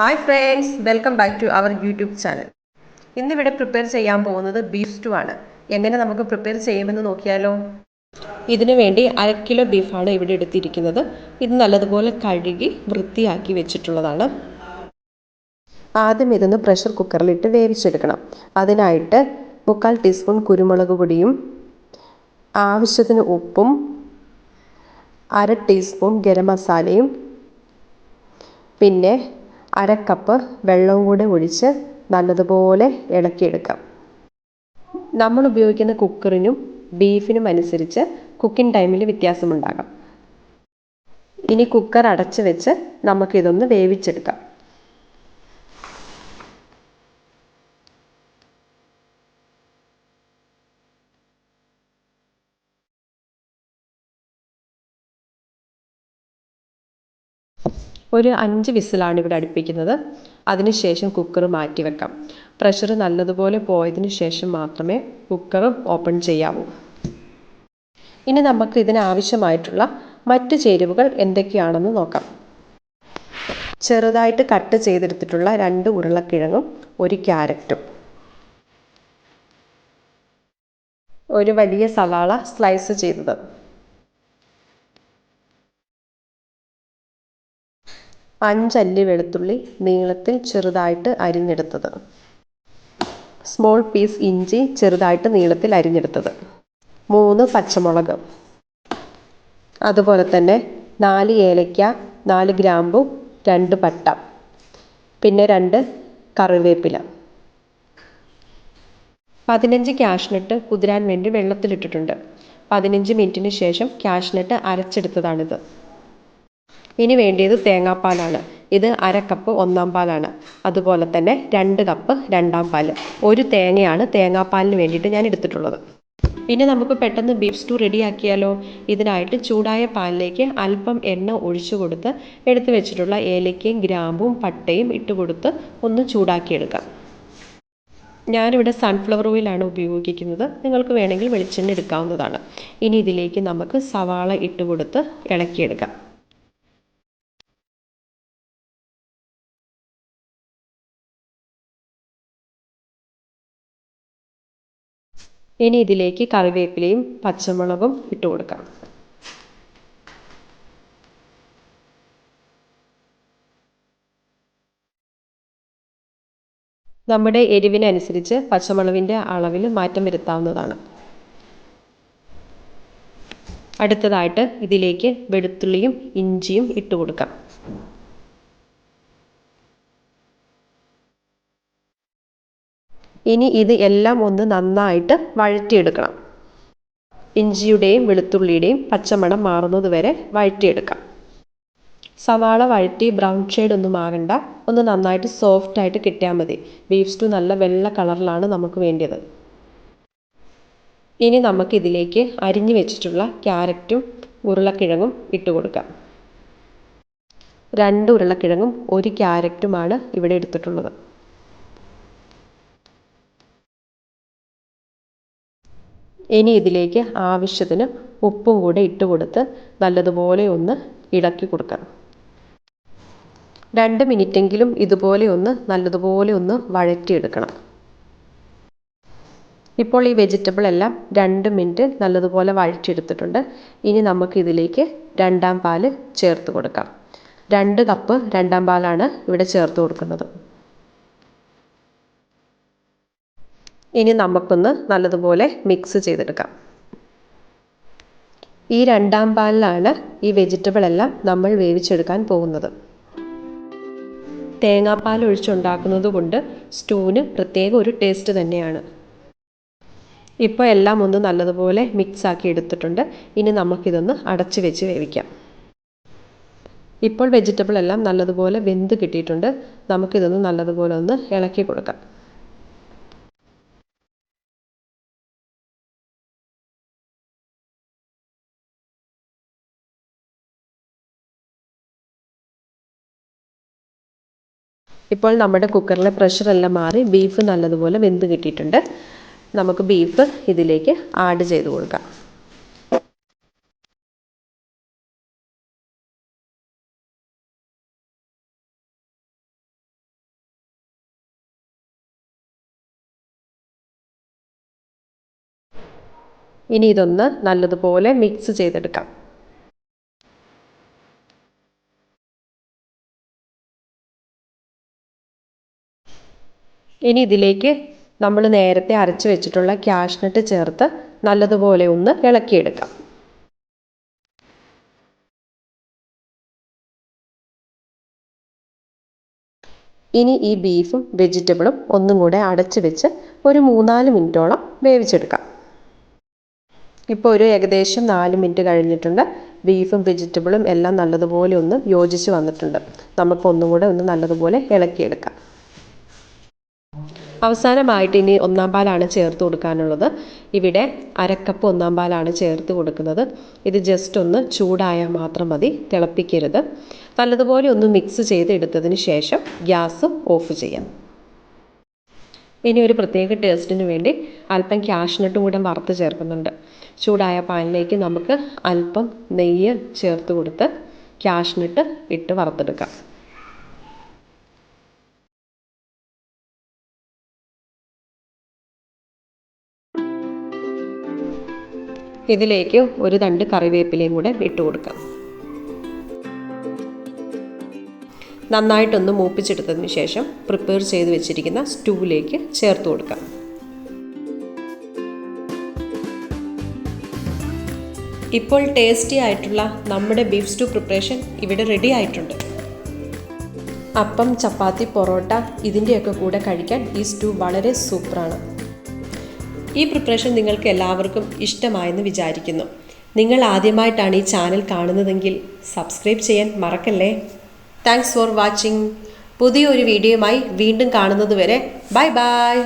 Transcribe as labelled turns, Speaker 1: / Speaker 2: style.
Speaker 1: Hi friends welcome back to our YouTube channel ഇന്നിവിടെ prepare ചെയ്യാൻ പോകുന്നത് ബീഫ് സ്റ്റു ആണ്. എങ്ങനെ നമുക്ക് പ്രിപ്പയർ ചെയ്യുമെന്ന് നോക്കിയാലോ? ഇതിനു വേണ്ടി അര കിലോ ബീഫാണ് ഇവിടെ എടുത്തിരിക്കുന്നത്. ഇത് നല്ലതുപോലെ കഴുകി വൃത്തിയാക്കി വെച്ചിട്ടുള്ളതാണ്. ആദ്യം ഇതൊന്ന് പ്രഷർ കുക്കറിലിട്ട് വേവിച്ചെടുക്കണം. അതിനായിട്ട് മുക്കാൽ ടീസ്പൂൺ കുരുമുളക് പൊടിയും ആവശ്യത്തിന് ഉപ്പും അര ടീസ്പൂൺ ഗരം മസാലയും പിന്നെ അര കപ്പ് വെള്ളവും കൂടെ ഒഴിച്ച് നല്ലതുപോലെ ഇളക്കിയെടുക്കാം. നമ്മൾ ഉപയോഗിക്കുന്ന കുക്കറിനും ബീഫിനും അനുസരിച്ച് കുക്കിംഗ് ടൈമിൽ വ്യത്യാസമുണ്ടാകാം. ഇനി കുക്കർ അടച്ച് വെച്ച് നമുക്കിതൊന്ന് വേവിച്ചെടുക്കാം. ഒരു അഞ്ച് വിസിലാണ് ഇവിടെ അടുപ്പിക്കുന്നത്. അതിനുശേഷം കുക്കർ മാറ്റി വെക്കാം. പ്രഷർ നല്ലതുപോലെ പോയതിന് ശേഷം മാത്രമേ കുക്കർ ഓപ്പൺ ചെയ്യാവൂ. ഇനി നമുക്ക് ഇതിനാവശ്യമായിട്ടുള്ള മറ്റ് ചേരുവകൾ എന്തൊക്കെയാണെന്ന് നോക്കാം. ചെറുതായിട്ട് കട്ട് ചെയ്തെടുത്തിട്ടുള്ള രണ്ട് ഉരുളക്കിഴങ്ങും ഒരു ക്യാരറ്റും. ഒരു വലിയ സവാള സ്ലൈസ് ചെയ്തത്. അഞ്ചല്ലി വെളുത്തുള്ളി നീളത്തിൽ ചെറുതായിട്ട് അരിഞ്ഞെടുത്തത്. സ്മോൾ പീസ് ഇഞ്ചി ചെറുതായിട്ട് നീളത്തിൽ അരിഞ്ഞെടുത്തത്. മൂന്ന് പച്ചമുളക്. അതുപോലെ തന്നെ നാല് ഏലയ്ക്ക നാല് ഗ്രാമ്പു രണ്ട് പട്ട. പിന്നെ രണ്ട് കറിവേപ്പില. പതിനഞ്ച് ക്യാഷ്നട്ട് കുതിരാൻ വേണ്ടി വെള്ളത്തിലിട്ടിട്ടുണ്ട്. പതിനഞ്ച് മിനിറ്റിന് ശേഷം ക്യാഷ്നട്ട് അരച്ചെടുത്തതാണിത്. ഇനി വേണ്ടിയത് തേങ്ങാപ്പാലാണ്. ഇത് അര കപ്പ് ഒന്നാം പാലാണ്. അതുപോലെ തന്നെ രണ്ട് കപ്പ് രണ്ടാം പാൽ ഒരു തേങ്ങയാണ് തേങ്ങാപ്പാലിന് വേണ്ടിയിട്ട് ഞാൻ എടുത്തിട്ടുള്ളത്. പിന്നെ നമുക്ക് പെട്ടെന്ന് ബീഫ് സ്റ്റൂ റെഡിയാക്കിയാലോ ഇതിനായിട്ട് ചൂടായ പാലിലേക്ക് അല്പം എണ്ണ ഒഴിച്ചു കൊടുത്ത് എടുത്തു വെച്ചിട്ടുള്ള ഏലക്കയും ഗ്രാമ്പും പട്ടയും ഇട്ട് കൊടുത്ത് ഒന്ന് ചൂടാക്കിയെടുക്കാം. ഞാനിവിടെ സൺഫ്ലവർ ഓയിലാണ് ഉപയോഗിക്കുന്നത്. നിങ്ങൾക്ക് വേണമെങ്കിൽ വെളിച്ചെണ്ണ എടുക്കാവുന്നതാണ്. ഇനി ഇതിലേക്ക് നമുക്ക് സവാള ഇട്ട് കൊടുത്ത് ഇളക്കിയെടുക്കാം. ഇനി ഇതിലേക്ക് കറിവേപ്പിലയും പച്ചമുളകും ഇട്ട് കൊടുക്കാം. നമ്മുടെ എരിവിനനുസരിച്ച് പച്ചമുളകിന്റെ അളവിൽ മാറ്റം വരുത്താവുന്നതാണ്. അടുത്തതായിട്ട് ഇതിലേക്ക് വെളുത്തുള്ളിയും ഇഞ്ചിയും ഇട്ട് കൊടുക്കാം. ഇനി ഇത് എല്ലാം ഒന്ന് നന്നായിട്ട് വഴറ്റിയെടുക്കണം. ഇഞ്ചിയുടെയും വെളുത്തുള്ളിയുടെയും പച്ചമണം മാറുന്നത് വരെ വഴറ്റിയെടുക്കാം. സവാള വഴറ്റി ബ്രൗൺ ഷെയ്ഡ് ഒന്നും ആകണ്ട. ഒന്ന് നന്നായിട്ട് സോഫ്റ്റ് ആയിട്ട് കിട്ടിയാൽ മതി. ബീഫ് സ്റ്റൂ നല്ല വെള്ള കളറിലാണ് നമുക്ക് വേണ്ടത് ഇനി നമുക്കിതിലേക്ക് അരിഞ്ഞു വെച്ചിട്ടുള്ള ക്യാരറ്റും ഉരുളക്കിഴങ്ങും ഇട്ട് കൊടുക്കാം. രണ്ട് ഉരുളക്കിഴങ്ങും ഒരു ക്യാരറ്റുമാണ് ഇവിടെ എടുത്തിട്ടുള്ളത്. ഇനി ഇതിലേക്ക് ആവശ്യത്തിന് ഉപ്പും കൂടെ ഇട്ട് കൊടുത്ത് നല്ലതുപോലെ ഒന്ന് ഇളക്കി കൊടുക്കണം. രണ്ട് മിനിറ്റെങ്കിലും ഇതുപോലെ ഒന്ന് നല്ലതുപോലെ ഒന്ന് വഴറ്റിയെടുക്കണം. ഇപ്പോൾ ഈ വെജിറ്റബിൾ എല്ലാം രണ്ട് മിനിറ്റ് നല്ലതുപോലെ വഴറ്റിയെടുത്തിട്ടുണ്ട്. ഇനി നമുക്ക് ഇതിലേക്ക് രണ്ടാം പാൽ ചേർത്ത് കൊടുക്കാം. രണ്ട് കപ്പ് രണ്ടാം പാലാണ് ഇവിടെ ചേർത്ത് കൊടുക്കുന്നത്. ഇനി നമുക്കൊന്ന് നല്ലതുപോലെ മിക്സ് ചെയ്തെടുക്കാം. ഈ രണ്ടാം പാലിലാണ് ഈ വെജിറ്റബിൾ എല്ലാം നമ്മൾ വേവിച്ചെടുക്കാൻ പോകുന്നത്. തേങ്ങാപ്പാൽ ഒഴിച്ചുണ്ടാക്കുന്നത് കൊണ്ട് സ്റ്റൂവിന് പ്രത്യേക ഒരു ടേസ്റ്റ് തന്നെയാണ്. ഇപ്പോൾ എല്ലാം ഒന്ന് നല്ലതുപോലെ മിക്സ് ആക്കി എടുത്തിട്ടുണ്ട്. ഇനി നമുക്കിതൊന്ന് അടച്ച് വെച്ച് വേവിക്കാം. ഇപ്പോൾ വെജിറ്റബിൾ എല്ലാം നല്ലതുപോലെ വെന്ത് കിട്ടിയിട്ടുണ്ട്. നമുക്കിതൊന്ന് നല്ലതുപോലെ ഒന്ന് ഇളക്കി കൊടുക്കാം. ഇപ്പോൾ നമ്മുടെ കുക്കറിലെ പ്രഷറെല്ലാം മാറി ബീഫ് നല്ലതുപോലെ വെന്ത് കിട്ടിയിട്ടുണ്ട്. നമുക്ക് ബീഫ് ഇതിലേക്ക് ആഡ് ചെയ്ത് കൊടുക്കാം. ഇനി ഇതൊന്ന് നല്ലതുപോലെ മിക്സ് ചെയ്തെടുക്കാം. ഇനി ഇതിലേക്ക് നമ്മൾ നേരത്തെ അരച്ച് വെച്ചിട്ടുള്ള ക്യാഷ്നട്ട് ചേർത്ത് നല്ലതുപോലെ ഒന്ന് ഇളക്കിയെടുക്കാം. ഇനി ഈ ബീഫും വെജിറ്റബിളും ഒന്നും കൂടെ അടച്ച് വെച്ച് ഒരു മൂന്നാൽ മിനിറ്റോളം വേവിച്ചെടുക്കാം. ഇപ്പോൾ ഒരു ഏകദേശം നാല് മിനിറ്റ് കഴിഞ്ഞിട്ടുണ്ട്. ബീഫും വെജിറ്റബിളും എല്ലാം നല്ലതുപോലെ ഒന്ന് യോജിച്ച് വന്നിട്ടുണ്ട്. നമുക്ക് ഒന്നും കൂടെ ഒന്ന് നല്ലതുപോലെ ഇളക്കിയെടുക്കാം. അവസാനമായിട്ട് ഇനി ഒന്നാം പാലാണ് ചേർത്ത് കൊടുക്കാനുള്ളത്. ഇവിടെ അരക്കപ്പ് ഒന്നാം പാലാണ് ചേർത്ത് കൊടുക്കുന്നത്. ഇത് ജസ്റ്റ് ഒന്ന് ചൂടായാൽ മാത്രം മതി തിളപ്പിക്കരുത്. നല്ലതുപോലെ ഒന്ന് മിക്സ് ചെയ്ത് എടുത്തതിന് ശേഷം ഗ്യാസ് ഓഫ് ചെയ്യാം. ഇനി ഒരു പ്രത്യേക ടേസ്റ്റിന് വേണ്ടി അല്പം ക്യാഷ്നട്ടും കൂടെ വറുത്ത് ചേർക്കുന്നുണ്ട്. ചൂടായ പാനിലേക്ക് നമുക്ക് അല്പം നെയ്യ് ചേർത്ത് കൊടുത്ത് ക്യാഷ്നട്ട് ഇട്ട് വറുത്തെടുക്കാം. ഇതിലേക്ക് ഒരു തണ്ട് കറിവേപ്പിലയും കൂടെ ഇട്ട് കൊടുക്കാം. നന്നായിട്ടൊന്ന് മൂപ്പിച്ചെടുത്തതിന് ശേഷം പ്രിപ്പയർ ചെയ്ത് വെച്ചിരിക്കുന്ന സ്റ്റൂവിലേക്ക് ചേർത്ത് കൊടുക്കാം. ഇപ്പോൾ ടേസ്റ്റി ആയിട്ടുള്ള നമ്മുടെ ബീഫ് സ്റ്റൂ പ്രിപ്പറേഷൻ ഇവിടെ റെഡി ആയിട്ടുണ്ട്. അപ്പം ചപ്പാത്തി പൊറോട്ട ഇതിന്റെയൊക്കെ കൂടെ കഴിക്കാൻ ഈ സ്റ്റൂ വളരെ സൂപ്പറാണ്. ഈ പ്രിപ്പറേഷൻ നിങ്ങൾക്ക് എല്ലാവർക്കും ഇഷ്ടമായെന്ന് വിചാരിക്കുന്നു. നിങ്ങൾ ആദ്യമായിട്ടാണ് ഈ ചാനൽ കാണുന്നതെങ്കിൽ സബ്സ്ക്രൈബ് ചെയ്യാൻ മറക്കല്ലേ? താങ്ക്സ് ഫോർ വാച്ചിങ് പുതിയൊരു വീഡിയോയുമായി വീണ്ടും കാണുന്നതുവരെ ബൈ ബൈ